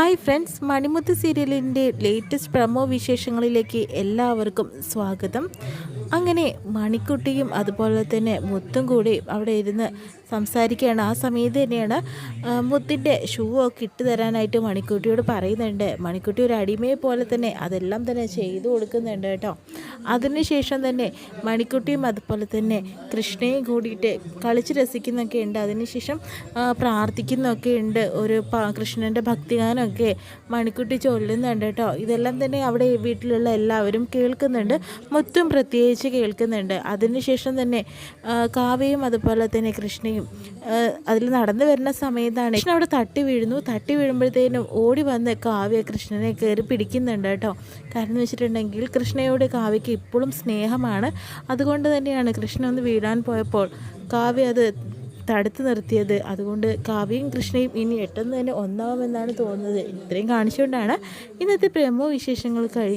Hi friends മണിമുത്ത് സീരിയലിന്റെ latest promo വിശേഷങ്ങളിലേക്ക് എല്ലാവർക്കും സ്വാഗതം. അങ്ങനെ മണിക്കുട്ടിയും അതുപോലെ തന്നെ മുത്തും കൂടി അവിടെ ഇരുന്ന് സംസാരിക്കുകയാണ്. ആ സമയത്ത് തന്നെയാണ് മുത്തിന്റെ ഷൂ ഒക്കെ ഇട്ട് തരാനായിട്ട് മണിക്കുട്ടിയോട് പറയുന്നുണ്ട്. മണിക്കുട്ടി ഒരു അടിമയെ പോലെ തന്നെ അതെല്ലാം തന്നെ ചെയ്തു കൊടുക്കുന്നുണ്ട് കേട്ടോ. അതിനുശേഷം തന്നെ മണിക്കുട്ടിയും അതുപോലെ തന്നെ കൃഷ്ണയും കൂടിയിട്ട് കളിച്ച് രസിക്കുന്നൊക്കെ ഉണ്ട്. അതിനുശേഷം പ്രാർത്ഥിക്കുന്നൊക്കെ ഉണ്ട്. ഒരു കൃഷ്ണന്റെ കൃഷ്ണന്റെ ഭക്തിഗാനമൊക്കെ മണിക്കുട്ടി ചൊല്ലുന്നുണ്ട് കേട്ടോ. ഇതെല്ലാം തന്നെ അവിടെ വീട്ടിലുള്ള എല്ലാവരും കേൾക്കുന്നുണ്ട്. മൊത്തം പ്രത്യേകിച്ച് കേൾക്കുന്നുണ്ട്. അതിനുശേഷം തന്നെ കാവയും കാവ്യയും അതുപോലെ തന്നെ കൃഷ്ണയും അതിൽ നടന്നു വരുന്ന സമയത്താണ് കൃഷ്ണ അവിടെ തട്ടി വീഴുന്നു. തട്ടി വീഴുമ്പോഴത്തേനും ഓടി വന്ന് കാവ്യ കൃഷ്ണനെ കയറി പിടിക്കുന്നുണ്ട് കേട്ടോ. കാരണം എന്ന് വെച്ചിട്ടുണ്ടെങ്കിൽ കൃഷ്ണയോട് കാവ്യയ്ക്ക് ഇപ്പോഴും സ്നേഹമാണ്. അതുകൊണ്ട് തന്നെയാണ് കൃഷ്ണ ഒന്ന് വീഴാൻ പോയപ്പോൾ കാവ്യ അത് തടുത്തു നിർത്തിയത്. അതുകൊണ്ട് കാവ്യയും കൃഷ്ണയും ഇനി എട്ടെന്ന് തന്നെ ഒന്നാവുമെന്നാണ് തോന്നുന്നത്. ഇത്രയും കാണിച്ചുകൊണ്ടാണ് ഇന്നത്തെ പ്രേമോ വിശേഷങ്ങൾ കഴിയും